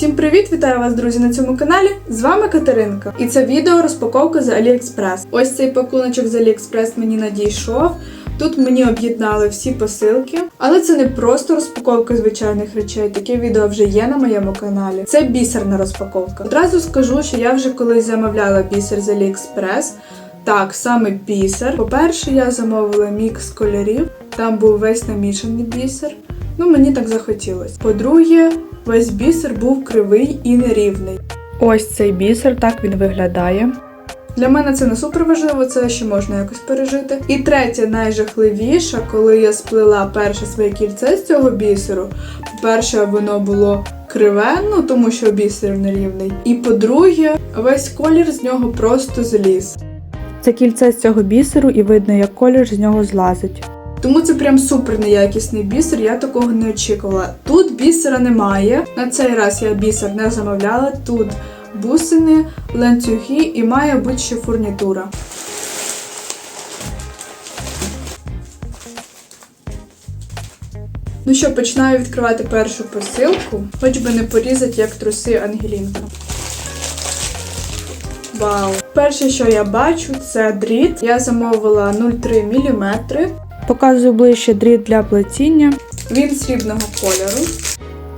Всім привіт! Вітаю вас, друзі, на цьому каналі. З вами Катеринка. І це відео розпаковка з AliExpress. Ось цей пакуночок з AliExpress мені надійшов. Тут мені об'єднали всі посилки, але це не просто розпаковка звичайних речей. Таке відео вже є на моєму каналі. Це бісерна розпаковка. Одразу скажу, що я вже колись замовляла бісер з AliExpress. Так, саме бісер. По-перше, я замовила мікс кольорів. Там був весь намішаний бісер. Ну, мені так захотілося. По-друге, весь бісер був кривий і нерівний. Ось цей бісер, так він виглядає. Для мене це не супер важливо, це ще можна якось пережити. І третє, найжахливіше, коли я сплела перше своє кільце з цього бісеру. По-перше, воно було криве, ну тому що бісер нерівний. І по-друге, весь колір з нього просто зліз. Це кільце з цього бісеру, і видно, як колір з нього злазить. Тому це прям супер неякісний бісер, я такого не очікувала. Тут бісера немає. На цей раз я бісер не замовляла. Тут бусини, ланцюги і має бути ще фурнітура. Ну що, починаю відкривати першу посилку, хоч би не порізати як труси Ангелінка. Вау! Перше, що я бачу, це дріт. Я замовила 0,3 мм. Показую ближче дріт для плетіння. Він срібного кольору.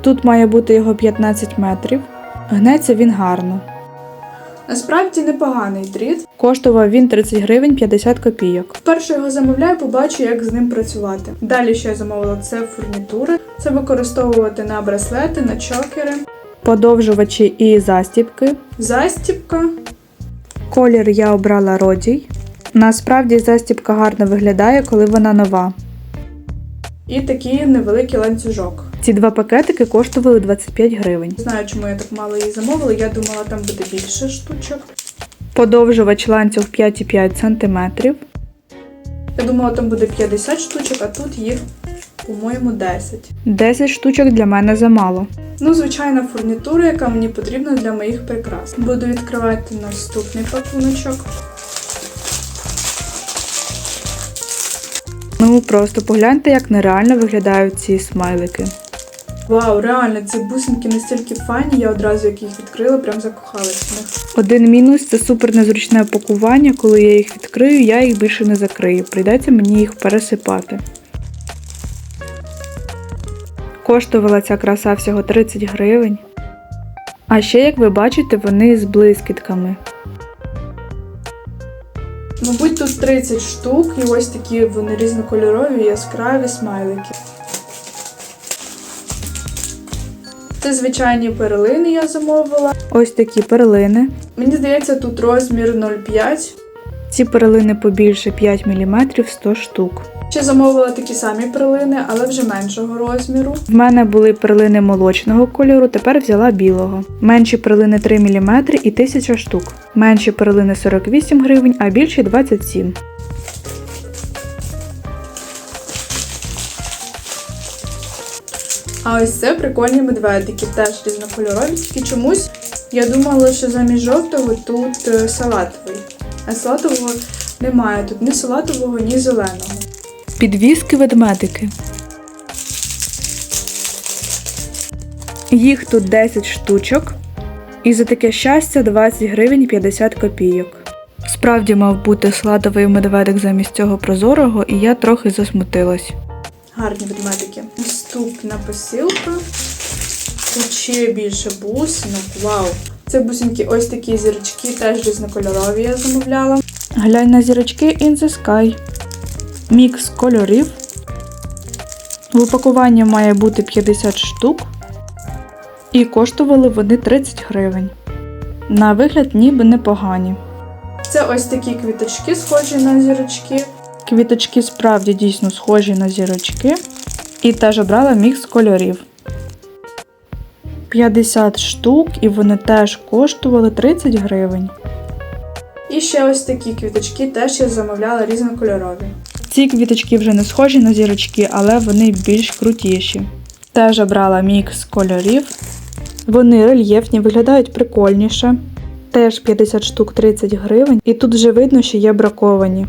Тут має бути його 15 метрів. Гнеться він гарно. Насправді непоганий дріт. Коштував він 30 гривень 50 копійок. Вперше його замовляю, побачу, як з ним працювати. Далі, що я замовила, це фурнітури. Це використовувати на браслети, на чокери, Подовжувачі і застібки. застібка. Колір я обрала родій. Насправді застібка гарно виглядає, коли вона нова. І такий невеликий ланцюжок. Ці два пакетики коштували 25 гривень. Не знаю, чому я так мало її замовила. Я думала, там буде більше штучок. Подовжувач ланцюг 5,5 см. Я думала, там буде 50 штучок, а тут їх, по-моєму, 10. 10 штучок для мене замало. Ну, звичайна фурнітура, яка мені потрібна для моїх прикрас. Буду відкривати наступний пакуночок. Просто погляньте, як нереально виглядають ці смайлики. Вау, реально, ці бусинки настільки файні, я одразу як їх відкрила, прям закохалась в них. Один мінус це супер незручне пакування. Коли я їх відкрию, я їх більше не закрию. Прийдеться мені їх пересипати. Коштувала ця краса всього 30 гривень. А ще, як ви бачите, вони з блискітками. Мабуть, тут 30 штук, і ось такі вони різнокольорові, яскраві смайлики. Це звичайні перлини я замовила. Ось такі перлини. Мені здається, тут розмір 0,5. Ці перлини побільше 5 мм 100 штук. Ще замовила такі самі перлини, але вже меншого розміру. В мене були перлини молочного кольору, тепер взяла білого. Менші перлини 3 мм і 1000 штук. Менші перлини 48 гривень, а більші 27. А ось це прикольні медведики, теж різнокольорові. Чомусь я думала, що замість жовтого тут е, салатовий. А салатового немає тут ні салатового, ні зеленого. Підвіски ведмедики. Їх тут 10 штучок. І за таке щастя 20 гривень 50 копійок. Справді мав бути сладовий медведик замість цього прозорого, і я трохи засмутилась. Гарні ведмедики. Наступна посилка. Тут ще більше бусинок. Вау! Це бусинки ось такі зірочки, теж різнокольорові я замовляла. Глянь на зірочки In the Sky. Мікс кольорів. В упакуванні має бути 50 штук. І коштували вони 30 гривень. На вигляд ніби непогані. Це ось такі квіточки, схожі на зірочки. Квіточки справді дійсно схожі на зірочки. І теж обрала мікс кольорів. 50 штук, і вони теж коштували 30 гривень. І ще ось такі квіточки теж я замовляла різнокольорові. Ці квіточки вже не схожі на зірочки, але вони більш крутіші. Теж обрала мікс кольорів. Вони рельєфні, виглядають прикольніше. Теж 50 штук 30 гривень, і тут вже видно, що є браковані.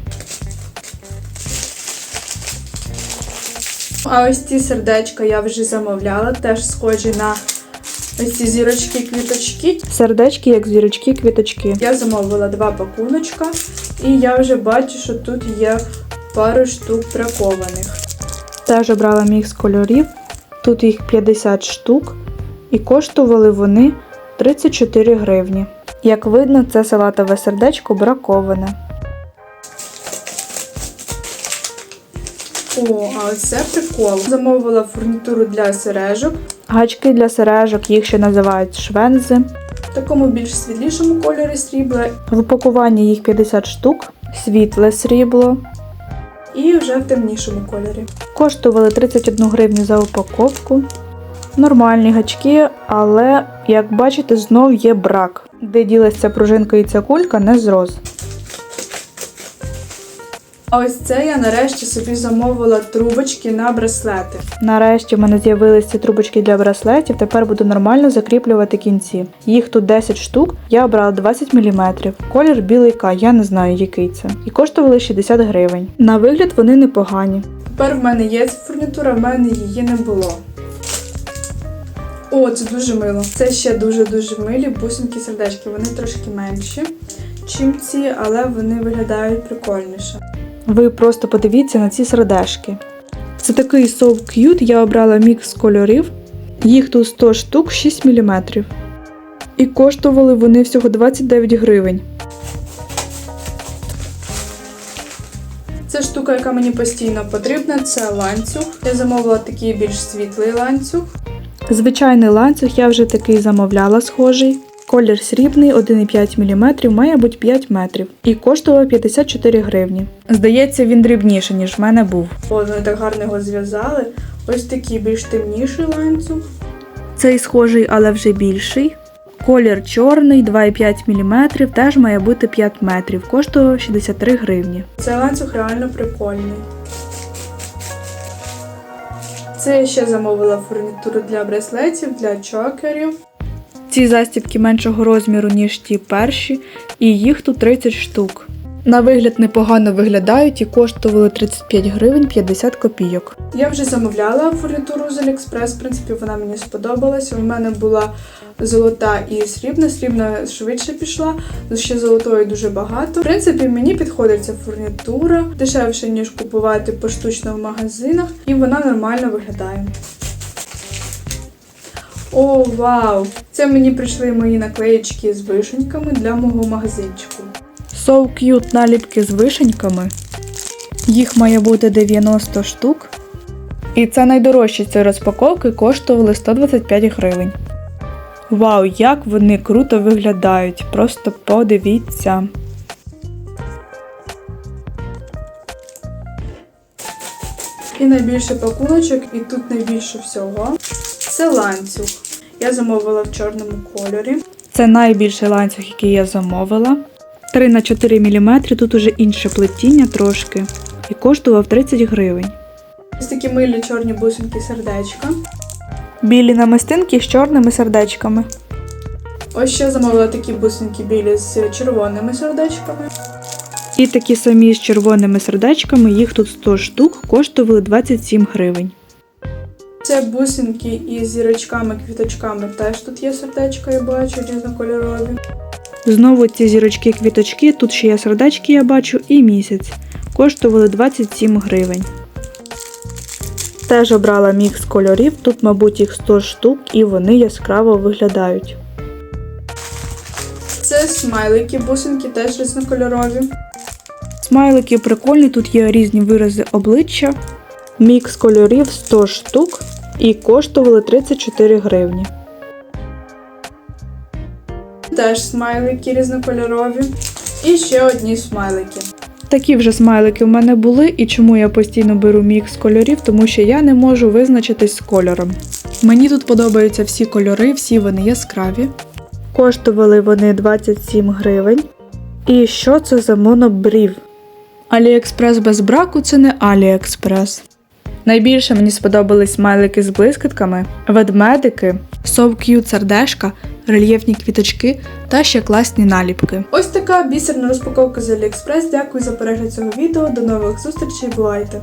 А ось ці сердечка я вже замовляла, теж схожі на Ось ці зірочки, квіточки. Сердечки, як зірочки, квіточки. Я замовила два пакуночка, і я вже бачу, що тут є пару штук бракованих. Теж обрала мікс кольорів. Тут їх 50 штук, і коштували вони 34 гривні. Як видно, це салатове сердечко браковане. О, а оце прикол. Замовила фурнітуру для сережок Гачки для сережок, їх ще називають швензи. в такому більш світлішому кольорі срібла В упакуванні їх 50 штук, світле срібло. і вже в темнішому кольорі. Коштували 31 гривню за упаковку. Нормальні гачки, але, як бачите, знов є брак. Де ділася пружинка і ця кулька, не зрос. А ось це я нарешті собі замовила трубочки на браслети. Нарешті в мене з'явилися трубочки для браслетів, тепер буду нормально закріплювати кінці. Їх тут 10 штук, я обрала 20 мм. Колір білий К, я не знаю який це. І коштували 60 гривень. На вигляд вони непогані. Тепер в мене є ця фурнітура, в мене її не було. О, це дуже мило. Це ще дуже-дуже милі бусинки сердечки. Вони трошки менші, чим ці, але вони виглядають прикольніше. Ви просто подивіться на ці сердешки. Це такий So Cute, я обрала мікс кольорів. Їх тут 100 штук 6 мм. І коштували вони всього 29 гривень. Це штука, яка мені постійно потрібна, це ланцюг. Я замовила такий більш світлий ланцюг. Звичайний ланцюг я вже такий замовляла схожий. Колір срібний 1,5 мм, має бути 5 метрів. І коштував 54 гривні. Здається, він дрібніший, ніж в мене був. О, вони так гарно його зв'язали. Ось такий більш темніший ланцюг. Цей схожий, але вже більший. Колір чорний, 2,5 мм, теж має бути 5 метрів. Коштував 63 гривні. Цей ланцюг реально прикольний. Це я ще замовила фурнітуру для браслетів, для чокерів. Ці застібки меншого розміру, ніж ті перші, і їх тут 30 штук. На вигляд непогано виглядають і коштували 35 гривень 50 копійок. Я вже замовляла фурнітуру з Aliexpress, в принципі, вона мені сподобалася. У мене була золота і срібна. Срібна швидше пішла, ще золотої дуже багато. В принципі, мені підходить ця фурнітура дешевше, ніж купувати поштучно в магазинах, і вона нормально виглядає. О, вау! Це мені прийшли мої наклеєчки з вишеньками для мого магазинчику. So Cute наліпки з вишеньками. Їх має бути 90 штук. І це найдорожчі цієї розпаковки коштували 125 гривень. Вау, як вони круто виглядають! Просто подивіться. І найбільший пакуночок, і тут найбільше всього. Це ланцюг. Я замовила в чорному кольорі. Це найбільший ланцюг, який я замовила. 3 на 4 мм, тут уже інше плетіння трошки. І коштував 30 гривень. Ось такі милі чорні бусинки сердечка. Білі намистинки з чорними сердечками. Ось ще замовила такі бусинки білі з червоними сердечками. І такі самі з червоними сердечками, їх тут 100 штук, коштували 27 гривень. Це бусинки із зірочками, квіточками. Теж тут є сердечка, я бачу, різнокольорові. Знову ці зірочки-квіточки, тут ще є сердечки, я бачу, і місяць. Коштували 27 гривень. Теж обрала мікс кольорів, тут, мабуть, їх 100 штук, і вони яскраво виглядають. Це смайлики, бусинки теж різнокольорові. Смайлики прикольні, тут є різні вирази обличчя. Мікс кольорів 100 штук і коштували 34 гривні. Теж смайлики різнокольорові. І ще одні смайлики. Такі вже смайлики в мене були, і чому я постійно беру мікс кольорів, тому що я не можу визначитись з кольором. Мені тут подобаються всі кольори, всі вони яскраві. Коштували вони 27 гривень. І що це за монобрів? Аліекспрес без браку це не Аліекспрес. Найбільше мені сподобались смайлики з блискітками, ведмедики, совк'ют сердешка, рельєфні квіточки та ще класні наліпки. Ось така бісерна розпаковка з AliExpress. Дякую за перегляд цього відео. До нових зустрічей. Бувайте!